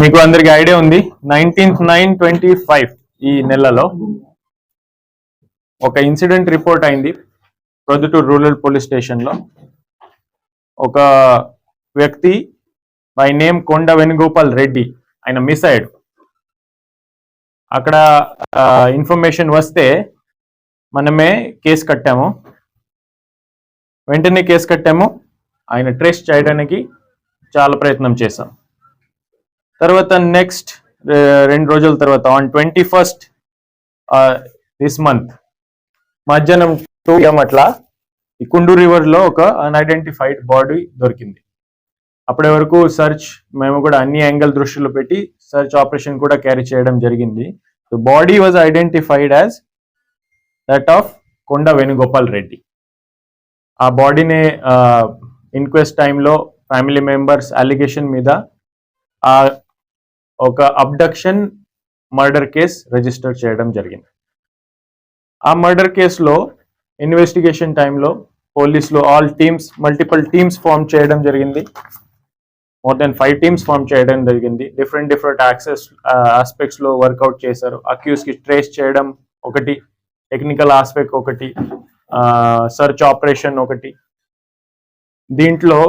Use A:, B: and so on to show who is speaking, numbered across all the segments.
A: మీకు అందరికి ఐడియా ఉంది. నైన్టీన్త్ నైన్ ట్వంటీ ఫైవ్ ఈ నెలలో ఒక ఇన్సిడెంట్ రిపోర్ట్ అయింది. ప్రొద్దుటూరు రూరల్ పోలీస్ స్టేషన్లో. ఒక వ్యక్తి బై నేమ్ కొండ వేణుగోపాల్ రెడ్డి ఆయన మిస్ అయ్యాడు. అక్కడ ఇన్ఫర్మేషన్ వస్తే మనమే కేసు కట్టాము. వెంటనే కేసు కట్టాము. ఆయన ట్రేస్ చేయడానికి చాలా ప్రయత్నం చేశాం. తర్వాత నెక్స్ట్ రెండు రోజుల తర్వాత on twenty first this month మధ్యాహ్నం టూ అట్లా ఈ కుండు రివర్లో ఒక అన్ఐడెంటిఫైడ్ బాడీ దొరికింది. అప్పటి వరకు సర్చ్ మేము కూడా అన్ని యాంగిల్ దృష్టిలో పెట్టి సర్చ్ ఆపరేషన్ కూడా క్యారీ చేయడం జరిగింది. So body was identified as that of Konda Venugopal Reddy. ఆ బాడీని ఇన్క్వెస్ట్ టైంలో ఫ్యామిలీ మెంబర్స్ అలిగేషన్ మీద ఆ ఒక అబ్డక్షన్ మర్డర్ కేస్ రిజిస్టర్ చేయడం జరిగింది. ఆ మర్డర్ కేసులో ఇన్వెస్టిగేషన్ టైంలో పోలీసులు all teams multiple teams form చేయడం జరిగింది. More than five teams form చేయడం జరిగింది. డిఫరెంట్ డిఫరెంట్ యాక్సెస్ ఆస్పెక్ట్స్లో వర్కౌట్ చేశారు. అక్యూస్కి ట్రేస్ చేయడం ఒకటి టెక్నికల్ ఆస్పెక్ట్ ఒకటి uh, సర్చ్ ఆపరేషన్ ఒకటి. దీంట్లో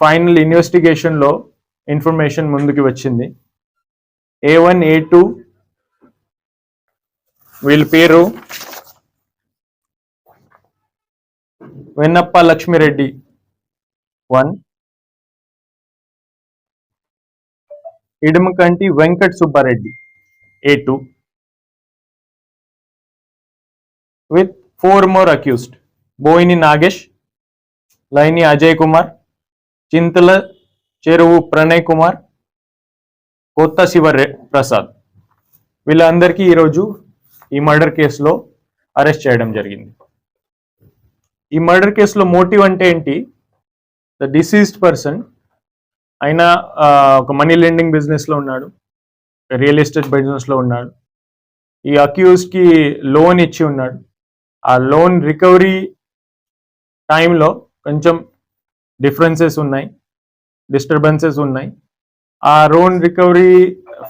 A: ఫైనల్ ఇన్వెస్టిగేషన్లో ఇన్ఫర్మేషన్ ముందుకు వచ్చింది. ఏ వన్ ఏ టూ వీళ్ళ పేరు Vennappa Lakshmireddy. One Idamakanti Venkat Subbareddy. A two? With four more accused Boyini Nagesh Laini Ajay Kumar Chintala Cheruvu Pranay Kumar కొత్త శివ ప్రసాద్. వీళ్ళందరికీ ఈరోజు ఈ మర్డర్ కేసులో అరెస్ట్ చేయడం జరిగింది. ఈ మర్డర్ కేసులో మోటివ్ అంటే ఏంటి? ద డిసీజ్డ్ పర్సన్ ఆయన ఒక మనీ లెండింగ్ బిజినెస్లో ఉన్నాడు. రియల్ ఎస్టేట్ బిజినెస్లో ఉన్నాడు. ఈ అక్యూజ్కి లోన్ ఇచ్చి ఉన్నాడు. ఆ లోన్ రికవరీ టైంలో కొంచెం డిఫరెన్సెస్ ఉన్నాయి డిస్టర్బెన్సెస్ ఉన్నాయి. ఆ లోన్ రికవరీ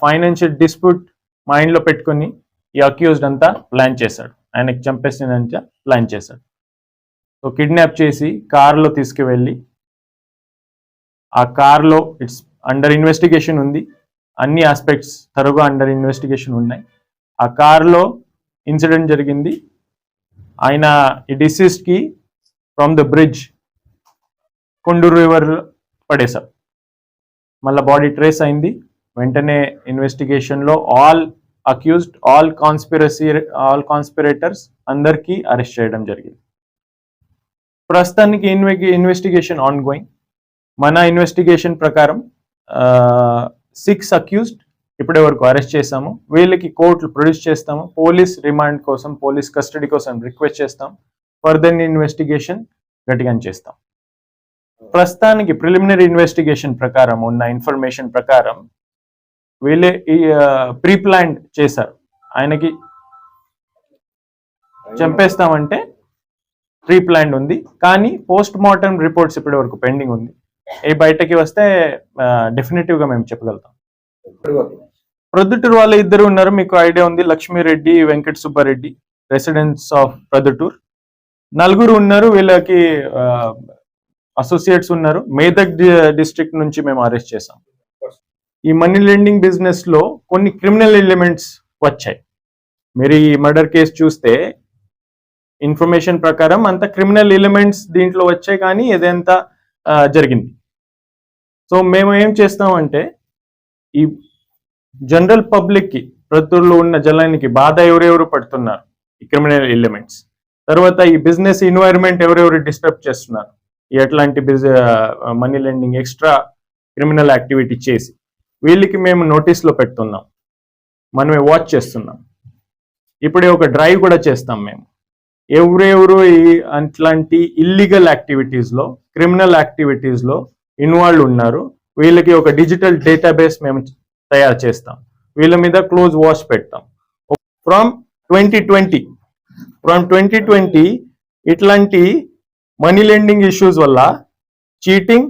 A: ఫైనాన్షియల్ డిస్ప్యూట్ మైండ్లో పెట్టుకొని ఈ అక్యూజ్డ్ అంతా ప్లాన్ చేశాడు. ఆయనకి చంపేసినంత ప్లాన్ చేశాడు. సో కిడ్నాప్ చేసి కారులో తీసుకువెళ్ళి ఆ కార్లో ఇట్స్ అండర్ ఇన్వెస్టిగేషన్ ఉంది. అన్ని ఆస్పెక్ట్స్ తరుగా అండర్ ఇన్వెస్టిగేషన్ ఉన్నాయి. ఆ కార్లో ఇన్సిడెంట్ జరిగింది. ఆయన ఈ డిసీజ్కి from the bridge Konduru river పడేశాం మళ్ళీ బాడీ ట్రేస్ అయింది. వెంటనే ఇన్వెస్టిగేషన్లో all accused all conspiracy all conspirators అందరికీ అరెస్ట్ చేయడం జరిగింది. ప్రస్తుతానికి ఇన్వెస్టిగేషన్ ఆన్ గోయింగ్ మన ఇన్వెస్టిగేషన్ ప్రకారం సిక్స్ అక్యూజ్డ్ ఇప్పటి వరకు అరెస్ట్ చేస్తాము వీళ్ళకి కోర్టులు ప్రొడ్యూస్ చేస్తాము. పోలీస్ రిమాండ్ కోసం పోలీస్ కస్టడీ కోసం రిక్వెస్ట్ చేస్తాం. ఫర్దర్ ఇన్వెస్టిగేషన్ గట్టిగా చేస్తాం. ప్రస్తుతానికి ప్రిలిమినరీ ఇన్వెస్టిగేషన్ ప్రకారం ఉన్న ఇన్ఫర్మేషన్ ప్రకారం వీళ్ళే ప్రీ ప్లాన్ చేశారు. ఆయనకి చంపేస్తామంటే ప్రీ ప్లాన్ ఉంది. కానీ పోస్ట్ మార్టం రిపోర్ట్స్ ఇప్పటి వరకు పెండింగ్ ఉంది. ఈ బయటకి వస్తే డెఫినెటివ్గా మేము చెప్పగలుగుతాం. ప్రొద్దుటూరు వాళ్ళు ఇద్దరు ఉన్నారు మీకు ఐడియా ఉంది. Lakshmireddy Venkata Subbareddy residence of Proddatur. నలుగురు ఉన్నారు వీళ్ళకి అసోసియేట్స్ ఉన్నారు. మేదక్ డిస్ట్రిక్ట్ నుంచి మేము అరెస్ట్ చేసాం ఈ మనీ లెండింగ్ బిజినెస్లో కొన్ని క్రిమినల్ ఎలిమెంట్స్ వచ్చాయి. మీరు ఈ మర్డర్ కేసు చూస్తే ఇన్ఫర్మేషన్ ప్రకారం అంత క్రిమినల్ ఎలిమెంట్స్ దీంట్లో వచ్చాయి కానీ ఇదంతా ఆ, జరిగింది. సో మేము ఏం చేస్తామంటే ఈ జనరల్ పబ్లిక్కి ప్రతుల్లో ఉన్న జనానికి బాధ ఎవరెవరు పడుతున్నారు? ఈ క్రిమినల్ ఎలిమెంట్స్. తర్వాత ఈ బిజినెస్ ఎన్వైరన్మెంట్ ఎవరెవరు డిస్టర్బ్ చేస్తున్నారు? ఎట్లాంటి బిజ money lending extra criminal activity చేసి వీళ్ళకి మేము నోటీస్లో పెడుతున్నాం. మనమే వాచ్ చేస్తున్నాం. ఇప్పుడే ఒక డ్రైవ్ కూడా చేస్తాం మేము. ఎవరెవరు ఈ అట్లాంటి ఇల్లీగల్ యాక్టివిటీస్లో క్రిమినల్ యాక్టివిటీస్లో ఇన్వాల్వ్ ఉన్నారు. వీళ్ళకి ఒక డిజిటల్ డేటాబేస్ మేము తయారు చేస్తాం. వీళ్ళ మీద క్లోజ్ వాచ్ పెడతాం. From twenty twenty from twenty twenty ఇట్లాంటి మనీ లెండింగ్ ఇష్యూస్ వల్ల cheating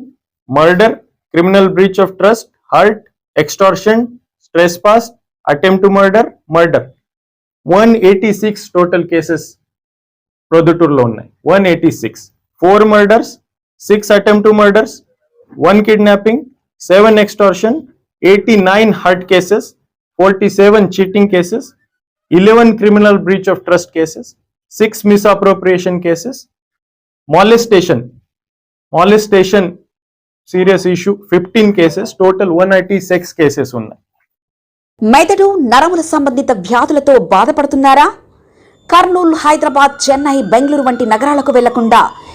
A: murder criminal breach of trust hurt extortion trespass attempt to murder murder. One eighty six total cases ప్రొద్దుటూరులో ఉన్నాయి. One eighty six. Four murders six attempt to murders one kidnapping seven extortion eighty nine hurt cases forty seven cheating cases eleven criminal breach of trust cases six misappropriation cases molestation molestation serious issue fifteen cases total one eighty six cases ఉన్నాయి.
B: మెదడు నరముల సంబంధిత వ్యాధులతో బాధపడుతున్నారా? కర్నూలు హైదరాబాద్ చెన్నై బెంగళూరు వంటి నగరాలకు వెళ్ళకుండా